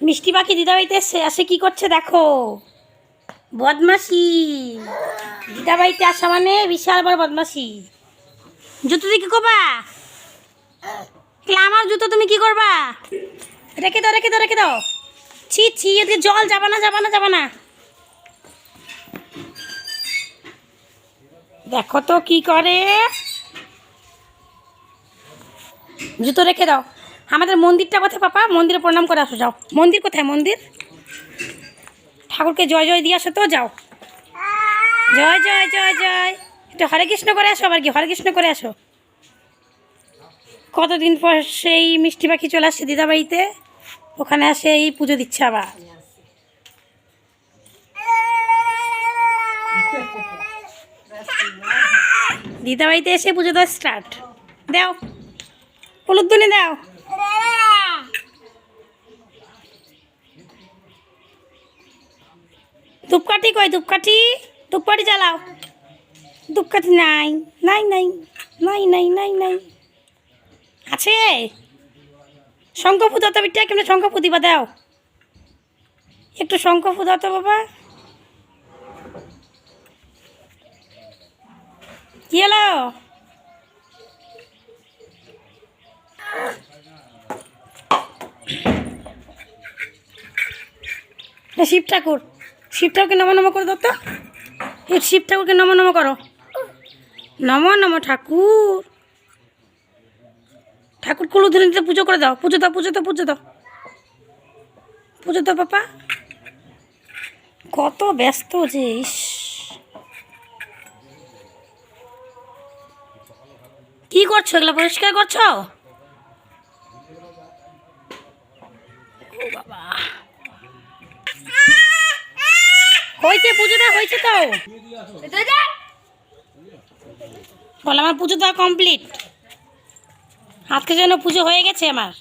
মিষ্টি পাখি দিদাবাড়িতে এসছে আসে কি করছে দেখো? বদমাসি দিদাবাড়িতে আসা মানে বিশাল বড় বদমাসি জুতো দিয়ে কি করবা? আমার জুতো তুমি কি করবা? রেখে দাও রেখে দাও রেখে দাও। ছি ছি, এদিকে জল যাবা না যাবা না যাবা না। দেখো তো কি করে। জুতো রেখে দাও। আমাদের মন্দিরটা কোথায়, পাপা? মন্দিরে প্রণাম করে আসো, যাও। মন্দির কোথায়, মন্দির? ঠাকুরকে জয় জয় দিয়ে আসো তো, যাও। জয় জয় জয় জয়। একটু হরে কৃষ্ণ করে আসো আবার কি? হরে কৃষ্ণ করে আসো। কতদিন পর সেই মিষ্টি পাখি চলে আসছে দিদাবাড়িতে? ওখানে আসে এই পুজো দিচ্ছে আবার। দিদাবাড়িতে এসে পুজো দেওয়া স্টার্ট দাও। হলুদ দুনি দাও। ধূপকাঠি কই, ধূপকাঠি? ধূপকাঠি জ্বালাও। ধূপকাঠি নাই নাই নাই নাই নাই নাই নাই। আছে? শঙ্খ ফুদাও তো বিটা কেমন শঙ্খ ফুদিবা দাও? একটু শঙ্খ ফুদাও তো বাবা। কি হলো? শিব ঠাকুর। শিব ঠাকুরকে নম নম করে দাও তো এই শিব ঠাকুরকে নম নম করো। নম নম ঠাকুর। ঠাকুর কুলু ধরে নিতে পুজো করে দাও। পুজো দাও পুজো দাও পুজো দাও। পুজো দাও পাপা। কত ব্যস্ত যে কি করছ? এগুলো পরিষ্কার করছ? বাবা। হয়েছে পুজোটা হয়েছে তো। বল আমার পুজো কমপ্লিট আজকে যেন পুজো হয়ে গেছে আমার।